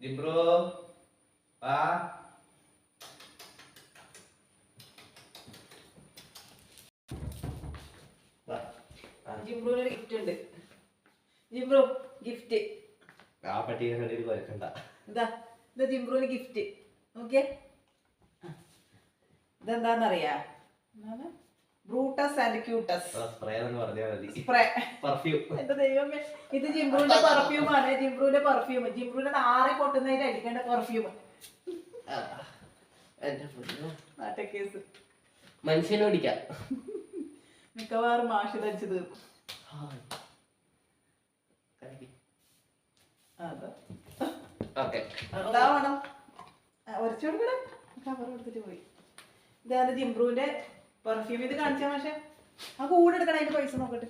ജിബ്രോ bro. വാ. ആ. ജിംബ്രൂന് ഒരു ഗിഫ്റ്റ് ഉണ്ട്. ജിംബ്രു ഗിഫ്റ്റ് ആ പട്ടിയെ കണ്ടിട്ട് കുഴക്കണ്ട ഇതാ ഇത് ജിംബ്രൂന് ഗിഫ്റ്റ് ആ. ഇതെന്താന്നറിയാ? എന്താണ്? ബ്രൂട്ടസ് ആൻഡ് ക്യൂട്ടസ് സ്പ്രേ എന്ന് പറഞ്ഞാൽ മതി. സ്പ്രേ പെർഫ്യൂം എന്റെ ദൈവമേ ഇത് ജിംബ്രൂന്റെ പെർഫ്യൂം ആണ് ജിംബ്രൂന്റെ പെർഫ്യൂം ജിംബ്രൂന്റെ നാറി പൊട്ടുന്നതിന് അടിക്കേണ്ട പെർഫ്യൂം കേസ് മനുഷ്യനെ ഓടിക്കാം മിക്കവാറും മാഷ് ധരിച്ചു തീർക്കും. അതാ. ഓക്കെ. എന്താ വേണം. ഒരച്ചു കവർ കൊടുത്തിട്ട് പോയി. ഇതാണ് ജിംബ്രൂന്റെ പെർഫ്യൂം ഇത് കാണിച്ചാ പക്ഷെ ആ കൂടെ എടുക്കണം അതിന്റെ പൈസ നോക്കട്ടെ.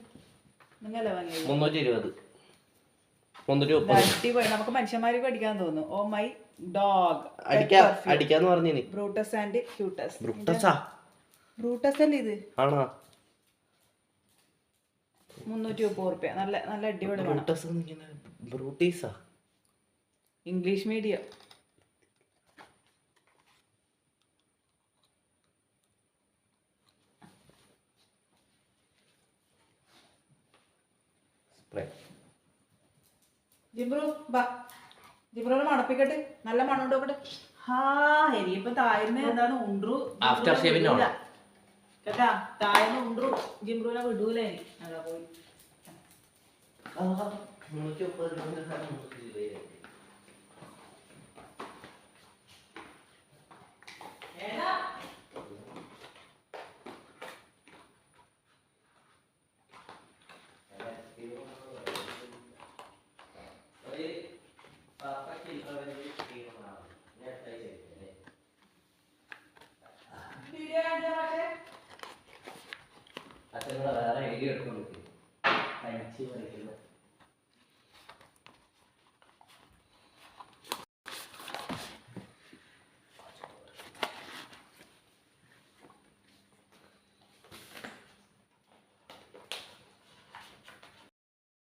നിങ്ങളല്ലേ വാങ്ങിയത്? മുന്നൂറ്റി ഇരുപത് മുന്നൂറ്റി മുപ്പത് അടിപൊളി. നമുക്ക് മനുഷ്യന്മാർക്ക് പഠിക്കാൻ തോന്നുന്നു. Oh my dog. അടിക്കാ അടിക്കാന്ന് പറഞ്ഞു Brutus and Cutus Brutus Brutus അല്ലേ ഇത്? ആണോ? മുന്നൂറ്റി മുപ്പത് റുപ്യ നല്ല നല്ല അടിപൊളി ബ്രൂട്ടസ് ബ്രൂട്ടീസാ ഇംഗ്ലീഷ് മീഡിയം സ്പ്രേ ജിബ്രു ബാ ജിബ്രുനെ മണപ്പിക്കട്ടെ നല്ല മണം നോക്കട്ടെ ഹാ ഇനിയിപ്പൊ താഴ്ന്ന് എന്താണ്? ഉണ്ടു ആഫ്റ്റർ വേണം. കേട്ടാ താഴ്ന്ന് ഉണ്ടു ജിബ്രുനെ വിടൂല ഇനി. അതാ പോയി. അച്ഛനോട് വേറെ എഴുതി എടുക്കുന്നു പറ്റും തനിച്ച് കളിക്കുന്നത്